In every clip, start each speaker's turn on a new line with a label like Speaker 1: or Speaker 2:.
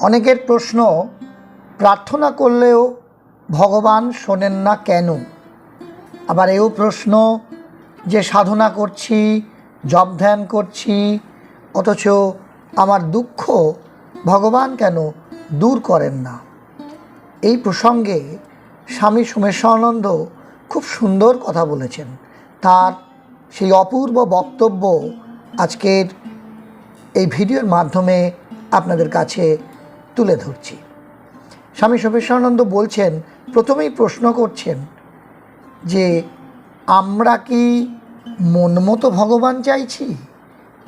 Speaker 1: অনেকের প্রশ্ন, প্রার্থনা করলেও ভগবান শোনেন না কেন? আবার এও প্রশ্ন, যে সাধনা করছি, জপ ধ্যান করছি, অথচ আমার দুঃখ ভগবান কেন দূর করেন না? এই প্রসঙ্গে স্বামী সোমেশ্বরানন্দ খুব সুন্দর কথা বলেছেন। তার সেই অপূর্ব বক্তব্য আজকের এই ভিডিওর মাধ্যমে আপনাদের কাছে তুলে ধরছি। স্বামী সোমেশ্বরানন্দ বলছেন, প্রথমেই প্রশ্ন করছেন যে, আমরা কি মন মতো ভগবান চাইছি?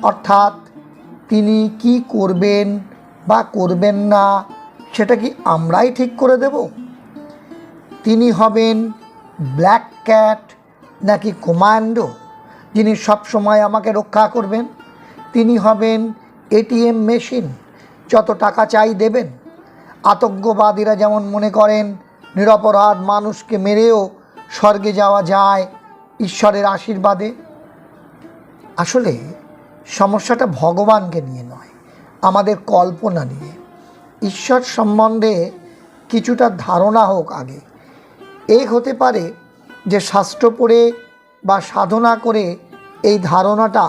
Speaker 1: অর্থাৎ তিনি কি করবেন বা করবেন না, সেটা কি আমরাই ঠিক করে দেব? তিনি হবেন ব্ল্যাক ক্যাট নাকি কমান্ডো, যিনি সবসময় আমাকে রক্ষা করবেন? তিনি হবেন এটিএম মেশিন যত টাকা চাই দেবেন। আতঙ্কবাদীরা যেমন মনে করেন, নিরপরাধ মানুষকে মেরেও স্বর্গে যাওয়া যায় ঈশ্বরের আশীর্বাদে। আসলে সমস্যাটা ভগবানকে নিয়ে নয়, আমাদের কল্পনা নিয়ে। ঈশ্বর সম্বন্ধে কিছুটা ধারণা হোক আগে। এই হতে পারে যে শাস্ত্র পড়ে বা সাধনা করে এই ধারণাটা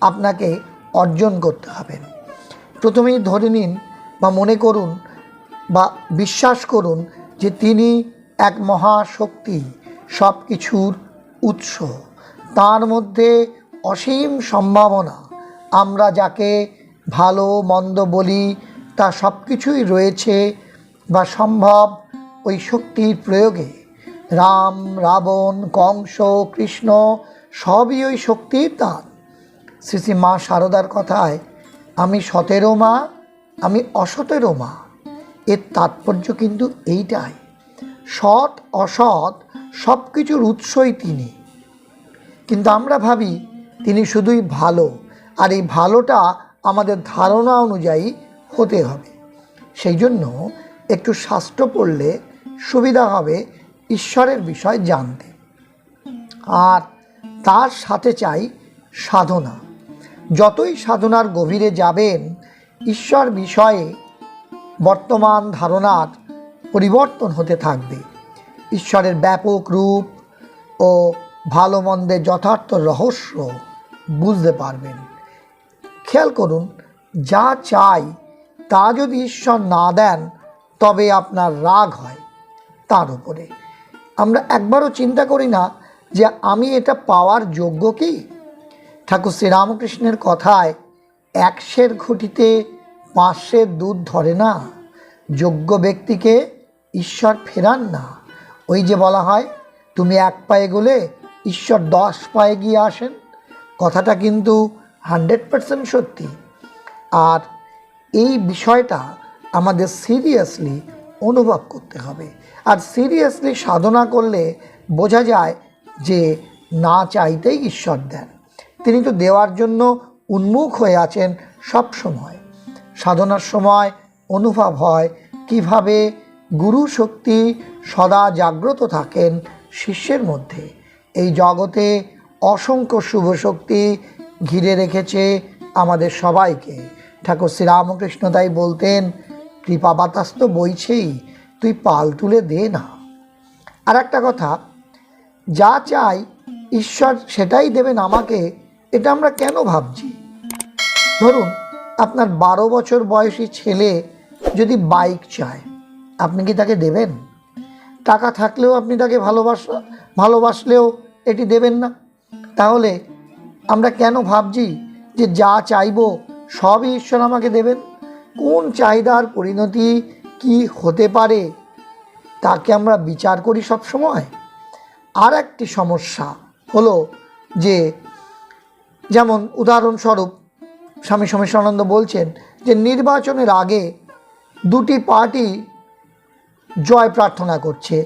Speaker 1: আপনাকে অর্জন করতে হবে। প্রথমেই ধরে নিন বা মনে করুন বা বিশ্বাস করুন যে তিনি এক মহাশক্তি সব কিছুর উৎস। তার মধ্যে অসীম সম্ভাবনা। আমরা যাকে ভালো, মন্দ বলি, তা সব কিছুই রয়েছে বা সম্ভব ওই শক্তির প্রয়োগে। রাম, রাবণ, কংস, কৃষ্ণ সবই ওই শক্তির দান। শ্রী শ্রী মা শারদার কথায় আমি সতেরো মা, আমি অসতেরো মা। এর তাৎপর্য কিন্তু এইটাই। সৎ, অসৎ সব কিছুর উৎসই তিনি। কিন্তু আমরা ভাবি তিনি শুধুই ভালো, আর এই ভালোটা আমাদের ধারণা অনুযায়ী হতে হবে। সেই জন্য একটু শাস্ত্র পড়লে সুবিধা হবে ঈশ্বরের বিষয় জানতে। আর তার সাথে চাই সাধনা। যতই সাধনার গভীরে যাবেন, ঈশ্বর বিষয়ে বর্তমান ধারণার পরিবর্তন হতে থাকবে। ঈশ্বরের ব্যাপক রূপ ও ভালো মন্দের যথার্থ রহস্য বুঝতে পারবেন। খেয়াল করুন, যা চাই, তা যদি ঈশ্বর না দেন, তবে আপনার রাগ হয়। তার উপরে, আমরা একবারও চিন্তা করি না যে আমি এটা পাওয়ার যোগ্য কি? ঠাকুর শ্রীরামকৃষ্ণের কথায় একশের ঘটিতে পাঁচশের দুধ ধরে না, যোগ্য ব্যক্তিকে ঈশ্বর ফেরান না। ওই যে বলা হয়, তুমি এক পায়ে গেলে ঈশ্বর দশ পায়ে গিয়ে আসেন। কথাটা কিন্তু হান্ড্রেড পারসেন্ট সত্যি। আর এই বিষয়টা আমাদের সিরিয়াসলি অনুভব করতে হবে। আর সিরিয়াসলি সাধনা করলে বোঝা যায় যে না চাইতেই ঈশ্বর দেন। তিনি তো দেওয়ার জন্য উন্মুখ হয়ে আছেন সব সময়। সাধনার সময় অনুভব হয় কীভাবে গুরু শক্তি সদা জাগ্রত থাকেন শিষ্যের মধ্যে। এই জগতে অসংখ্য শুভ শক্তি ঘিরে রেখেছে আমাদের সবাইকে। ঠাকুর শ্রীরামকৃষ্ণ তাই বলতেন, কৃপা বাতাস তো বইছেই, তুই পাল তুলে দে না। আর একটা কথা, যা চাই ঈশ্বর সেটাই দেবেন আমাকে এটা আমরা কেন ভাবছি? ধরুন, আপনার বারো বছর বয়সী ছেলে যদি বাইক চায়, আপনি কি তাকে দেবেন? টাকা থাকলেও আপনি তাকে ভালোবাস, ভালোবাসলেও এটি দেবেন না। তাহলে আমরা কেন ভাবছি যে যা চাইব সবই ঈশ্বর আমাকে দেবেন? কোন চাহিদার পরিণতি কি হতে পারে, তাকে আমরা বিচার করি সব সময় আর একটি সমস্যা হলো যে যেমন উদাহরণস্বরূপ, স্বামী সোমেশ্বরানন্দ বলছেন যে নির্বাচনের আগে দুটি পার্টি জয় প্রার্থনা করছে।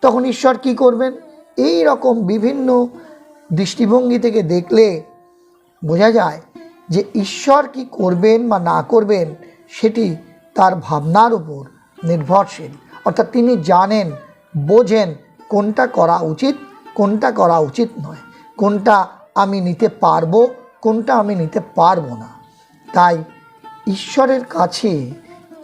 Speaker 1: তখন ঈশ্বর কি করবেন? এই রকম বিভিন্ন দৃষ্টিভঙ্গি থেকে দেখলে বোঝা যায় যে ঈশ্বর কি করবেন বা না করবেন সেটি তার ভাবনার উপর নির্ভরশীল। অর্থাৎ তিনি জানেন, বোঝেন কোনটা করা উচিত, কোনটা করা উচিত নয়, কোনটা আমি নিতে পারব, কোনটা আমি নিতে পারব না। তাই ঈশ্বরের কাছে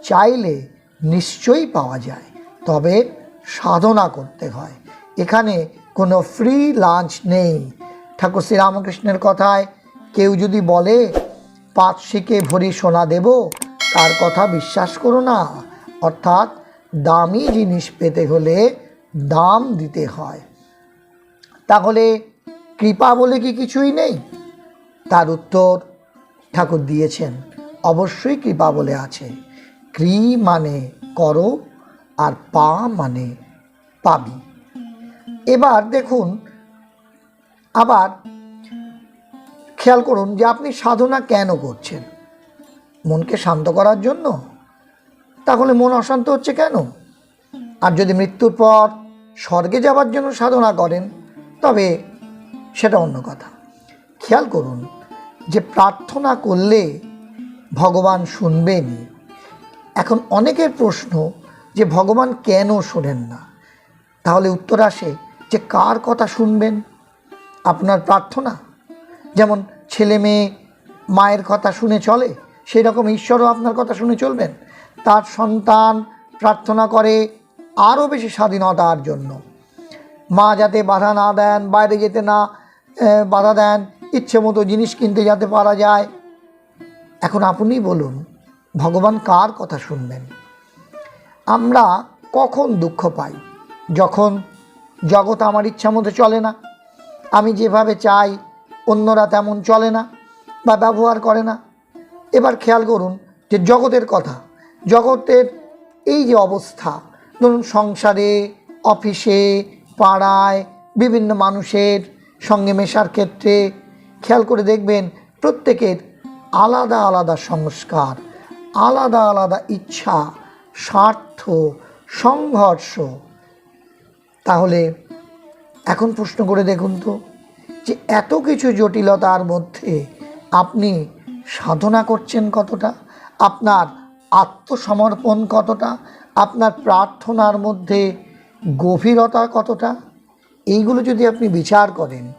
Speaker 1: চাইলে নিশ্চয়ই পাওয়া যায়, তবে সাধনা করতে হয়। এখানে কোনো ফ্রি লাঞ্চ নেই। ঠাকুর শ্রীরামকৃষ্ণের কথায় কেউ যদি বলে, পাঁচ শিকে ভরি সোনা দেব, তার কথা বিশ্বাস করো না। অর্থাৎ দামি জিনিস পেতে হলে দাম দিতে হয়। তাহলে কৃপা বলে কি কিছুই নেই? তার উত্তর ঠাকুর দিয়েছেন, অবশ্যই কৃপা বলে আছে। ক্রি মানে করো আর পা মানে পাবি। এবার দেখুন, আবার খেয়াল করুন যে আপনি সাধনা কেন করছেন? মনকে শান্ত করার জন্য? তাহলে মন অশান্ত হচ্ছে কেন? আর যদি মৃত্যুর পর স্বর্গে যাওয়ার জন্য সাধনা করেন, তবে সেটা অন্য কথা। খেয়াল করুন যে প্রার্থনা করলে ভগবান শুনবেনই এখন অনেকের প্রশ্ন যে ভগবান কেন শোনেন না? তাহলে উত্তর আসে যে কার কথা শুনবেন? আপনার প্রার্থনা? যেমন ছেলে মেয়ে মায়ের কথা শুনে চলে, সেই রকম ঈশ্বরও আপনার কথা শুনে চলবেন। তার সন্তান প্রার্থনা করে আরও বেশি স্বাধীনতার জন্য। মা যাতে বাধা না দেন, বাইরে যেতে না বাধা দেন, ইচ্ছে মতো জিনিস কিনতে যাতে পারা যায়। এখন আপনি বলুন, ভগবান কার কথা শুনবেন? আমরা কখন দুঃখ পাই? যখন জগৎ আমার ইচ্ছা মতো চলে না, আমি যেভাবে চাই, অন্যরা তেমন চলে না বা ব্যবহার করে না। এবার খেয়াল করুন যে জগতের কথা, জগতের এই যে অবস্থা, ধরুন সংসারে, অফিসে, পাড়ায়, বিভিন্ন মানুষের সঙ্গে মেশার ক্ষেত্রে খেয়াল করে দেখবেন প্রত্যেকের আলাদা আলাদা সংস্কার, আলাদা আলাদা ইচ্ছা, স্বার্থ, সংঘর্ষ। তাহলে এখন প্রশ্ন করে দেখুন তো যে এত কিছু জটিলতার মধ্যে আপনি সাধনা করছেন কতটা? আপনার আত্মসমর্পণ কতটা? আপনার প্রার্থনার মধ্যে গভীরতা কতটা? এইগুলো যদি আপনি বিচার করেন,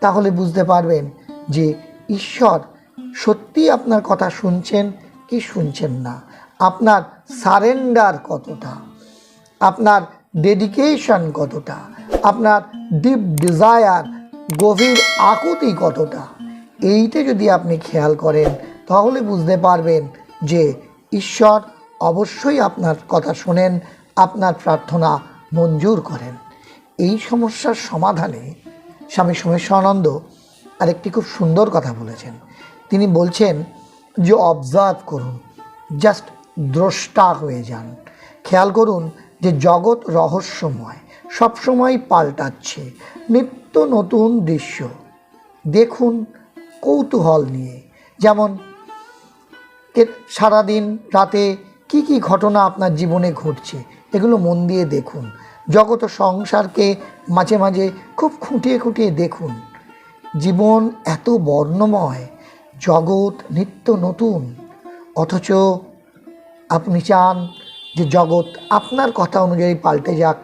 Speaker 1: তাহলে বুঝতে পারবেন যে ঈশ্বর সত্যি আপনার কথা শুনছেন কি শুনছেন না। আপনার সারেন্ডার কতটা? আপনার ডেডিকেশন কতটা? আপনার ডিপ ডিজায়ার গভীর আকুতি কতটা? এইটা যদি আপনি খেয়াল করেন, তাহলে বুঝতে পারবেন যে ঈশ্বর অবশ্যই আপনার কথা শোনেন, আপনার প্রার্থনা মঞ্জুর করেন। এই সমস্যার সমাধানে স্বামী সোমেশ্বরানন্দ আরেকটি খুব সুন্দর কথা বলেছেন। তিনি বলছেন যে অবজার্ভ করুন জাস্ট দ্রষ্টা হয়ে যান। খেয়াল করুন যে জগৎ রহস্যময় সবসময় পাল্টাচ্ছে, নিত্য নতুন দৃশ্য। দেখুন কৌতূহল নিয়ে, যেমন সারাদিন রাতে কি কি ঘটনা আপনার জীবনে ঘটছে, এগুলো মন দিয়ে দেখুন। জগৎ ও সংসারকে মাঝে মাঝে খুব খুঁটিয়ে খুঁটিয়ে দেখুন। জীবন এত বর্ণময়, জগৎ নিত্য নতুন। অথচ আপনি চান যে জগৎ আপনার কথা অনুযায়ী পাল্টে যাক,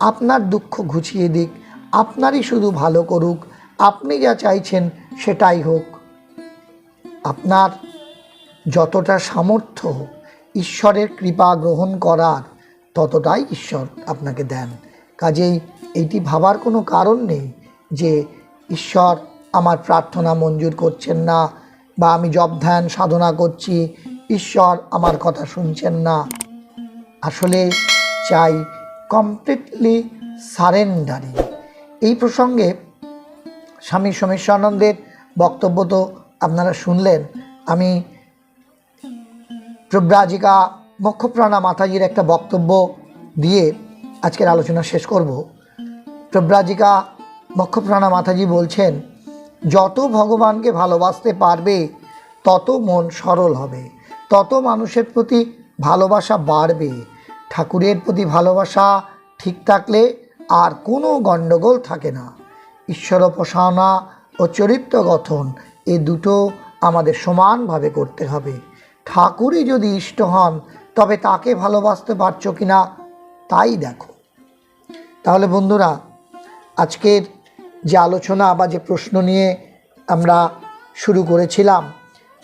Speaker 1: আপনার দুঃখ ঘুচিয়ে দিক, আপনারই শুধু ভালো করুক, আপনি যা চাইছেন সেটাই হোক। আপনার যতটা সামর্থ্য, ঈশ্বরের কৃপা গ্রহণ করার ততটাই ঈশ্বর আপনাকে দেন। কাজেই এইটি ভাবার কোনো কারণ নেই যে ঈশ্বর আমার প্রার্থনা মঞ্জুর করছেন না বা আমি জব ধ্যান সাধনা করছি, ঈশ্বর আমার কথা শুনছেন না। আসলে চাই কমপ্লিটলি সারেন্ডারিং এই প্রসঙ্গে স্বামী সোমেশ্বরানন্দের বক্তব্য তো আপনারা শুনলেন। আমি প্রব্রাজিকা মক্ষপ্রাণা মাতাজির একটা বক্তব্য দিয়ে আজকের আলোচনা শেষ করব। প্রব্রাজিকা মক্ষপ্রাণা মাতাজি বলছেন, যত ভগবানকে ভালোবাসতে পারবে, তত মন সরল হবে। তত মানুষের প্রতি ভালোবাসা বাড়বে। ঠাকুরের প্রতি ভালোবাসা ঠিক থাকলে আর কোনো গণ্ডগোল থাকে না। ঈশ্বর উপাসনা ও চরিত্র গঠন এ দুটো আমাদের সমানভাবে করতে হবে। ঠাকুরই যদি ইষ্ট হন তবে তাকে ভালোবাসতে পারছ কি না তাই দেখো। তাহলে বন্ধুরা, আজকের যে আলোচনা বা যে প্রশ্ন নিয়ে আমরা শুরু করেছিলাম,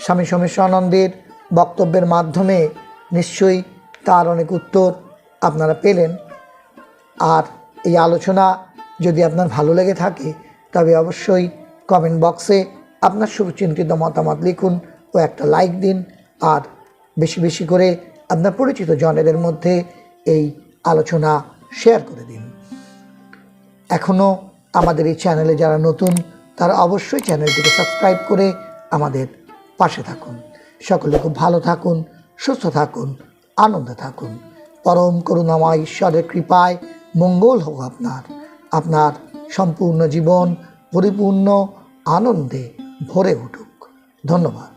Speaker 1: স্বামী সোমেশ্বরানন্দের বক্তব্যের মাধ্যমে নিশ্চয়ই তার অনেক উত্তর আপনারা পেলেন। আর এই আলোচনা যদি আপনার ভালো লেগে থাকে, তবে অবশ্যই কমেন্ট বক্সে আপনার সুচিন্তিত মতামত লিখুন ও একটা লাইক দিন। আর বেশি বেশি করে আপনার পরিচিত জনেদের মধ্যে এই আলোচনা শেয়ার করে দিন। এখনও আমাদের এই চ্যানেলে যারা নতুন, তারা অবশ্যই চ্যানেলটিকে সাবস্ক্রাইব করে আমাদের পাশে থাকুন। সকলে খুব ভালো থাকুন, সুস্থ থাকুন, আনন্দে থাকুন। পরম করুণাময় ঈশ্বরের কৃপায় মঙ্গল হোক আপনার। আপনার সম্পূর্ণ জীবন পরিপূর্ণ আনন্দে ভরে উঠুক। ধন্যবাদ।